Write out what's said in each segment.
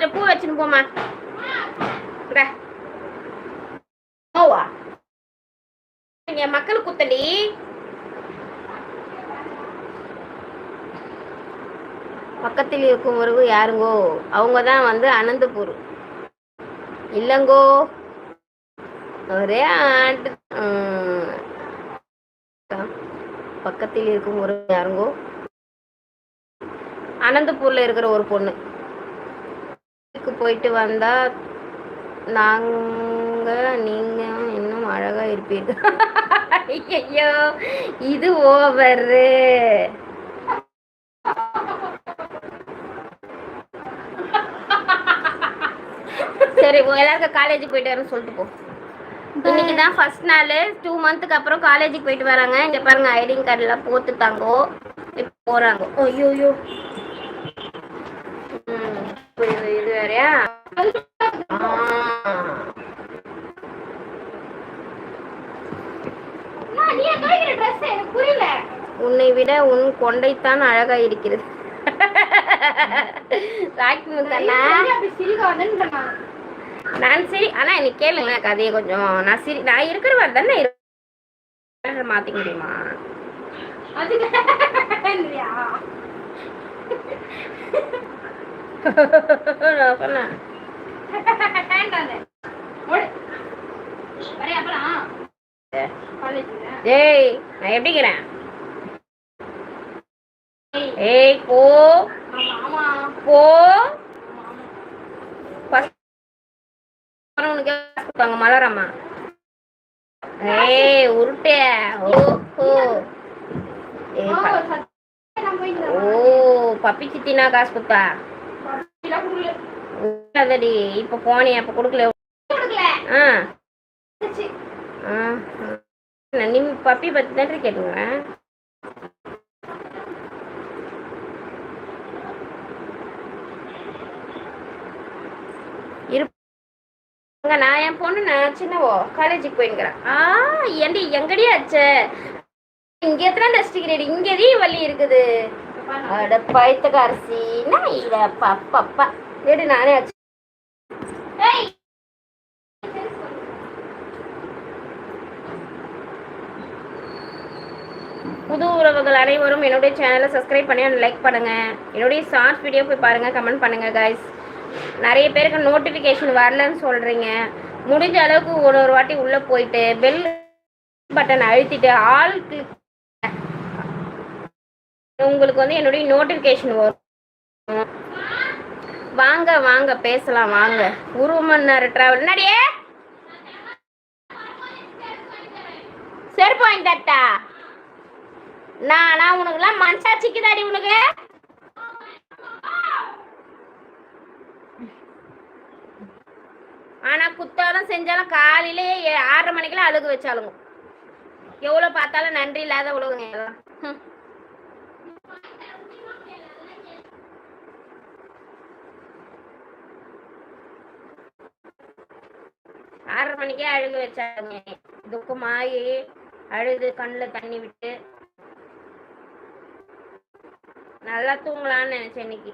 கொஞ்சம் பூ வச்சுன்னு போமா இந்தா. ஓவா நீங்க மக்கள் குத்தலி. பக்கத்தில் இருக்கும் உறவு யாருங்கோ? அவங்க தான் வந்து அனந்தபூர். இல்லங்கோ. ஒரே ஆண்டு பக்கத்தில் இருக்கும் உறவு யாருங்கோ? அனந்தபூர்ல இருக்கிற ஒரு பொண்ணு. போயிட்டு வந்தா நாங்க நீங்க இன்னும் அழகா இருப்பீர்கள் ஐயோ இது ஓவரு. சரி எல்லாருக்கும் காலேஜ் போயிட்டு வரேன்னு சொல்லிட்டு போ. இன்னைக்கு தான் ஃபர்ஸ்ட் நாள். டூ மந்த்துக்கு அப்புறம் காலேஜுக்கு போயிட்டு வராங்க. இங்க பாருங்க ஐடிங் கார்டெல்லாம் போத்துட்டாங்கோ இப்போ போறாங்க. ஐயோ ஐயோ ம், இப்ப ஆ. உன்னை விட உன் கொண்டைத்தான் அழகா இருக்கிறது. நான் சரி ஆனா எனக்கு கேளுங்க கதையை கொஞ்சம். நான் சரி நான் இருக்கிற மாதிரி தானே மாத்திக்க முடியுமா? நான் சொன்னேன். ஏய் நான் எப்படிக்கிறேன்? ஏய் போ. போ. உனக்கு மலரம்மா ஏய் உருட்டு. ஓஹோ. ஓ பப்பி சித்தினா காசு கொடுத்தா? அதடி இப்ப போனே அப்ப கொடுக்கல. ஆ. ஆ. நான் நீ பப்பி பத்தி தான் கேட்டுங்க இருப்பாங்க நான் என் பொண்ணு நான் சின்னவோ காலேஜுக்கு போயிருக்கிறேன் ஆ ஏண்டி எங்கடி ஆச்சு இங்க எத்தனை டஸ்ட் கிரேட் இங்கடி வலி இருக்குது. அட பைத்தக அரிசி நான் இத பப்பா எடு நானே ஆச்சு புது உறவுகள் அனைவரும் என்னுடைய சேனலை சப்ஸ்கிரைப் பண்ணி லைக் பண்ணுங்க. என்னுடைய ஷார்ட் வீடியோ போய் பாருங்க கமெண்ட் பண்ணுங்க guys. நிறைய பேருக்கு நோட்டிஃபிகேஷன் வரலன்னு சொல்றீங்க. முடிஞ்ச அளவுக்கு ஒரு ஒரு வாட்டி உள்ள போயிட்டு பெல் பட்டன் அழுத்திட்டு ஆல் கிளிக் உங்களுக்கு வந்து என்னுடைய நோட்டிஃபிகேஷன் வரும். வாங்க வாங்க பேசலாம் வாங்க. ஒரு மணி நேரம் டிராவல் நடியே செருப்பு வாங்கி தட்டா நான் நான் உனக்குலாம் மனசாட்சிக்கு தாடி உனக்கு? ஆனா குத்தாலும் செஞ்சாலும் காலையிலே ஆறரை மணிக்கெல்லாம் அழுகு வச்சாலுங்க எவ்வளவு பார்த்தாலும் நன்றி இல்லாத உலகங்க எல்லாம் ஆறரை மணிக்கே அழுகு வச்சாங்க. துக்கமாயி அழுது கண்ணில் தண்ணி விட்டு நல்லா தூங்கலான்னு நினைச்சேன் இன்னைக்கு.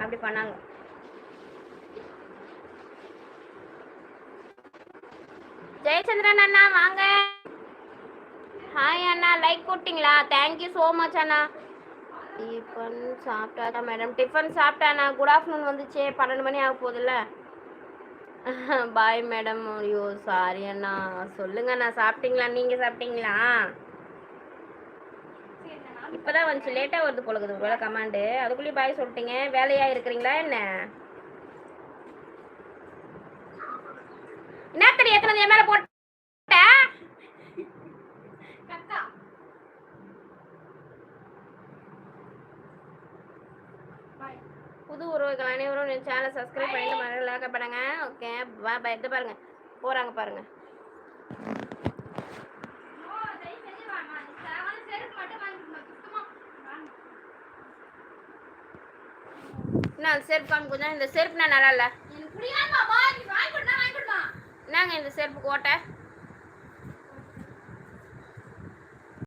அப்படி பண்ணாங்க. ஜெயச்சந்திரன் அண்ணா வாங்க. ஹாய் அண்ணா லைக் போட்டிங்களா? தேங்க்யூ ஸோ மச் அண்ணா. டிஃபன் சாப்பிட்டாதா மேடம் டிஃபன் சாப்பிட்டாண்ணா குட் ஆஃப்டர்நூன் வந்துச்சே. பன்னெண்டு மணி ஆக போகுதுல்ல. பாய் மேடம் ஐயோ சாரி அண்ணா. சொல்லுங்க அண்ணா. சாப்பிட்டீங்களா? நீங்க சாப்பிட்டீங்களா? இப்பதான் வந்துச்சு. லேட்டா வருது போலக்குது ஒருவேளை கமாண்டு அதுக்குள்ளேயே பாய் சொல்லிட்டீங்க. வேலையா இருக்கிறீங்களா என்ன? என்னத்தடி எத்தனை என் மேல போட்ட? புது உறவுகள் அனைவரும் என் சேனலை சப்ஸ்கிரைப் பண்ணிட்டு மறக்கல பண்ணுங்க. ஓகே பை இது பாருங்க. போறாங்க பாருங்க. நான் செருப்பு காமி கொஞ்சம் இந்த செருப்பு நான் நல்லா இல்லை? என்னங்க இந்த செருப்பு கோட்டை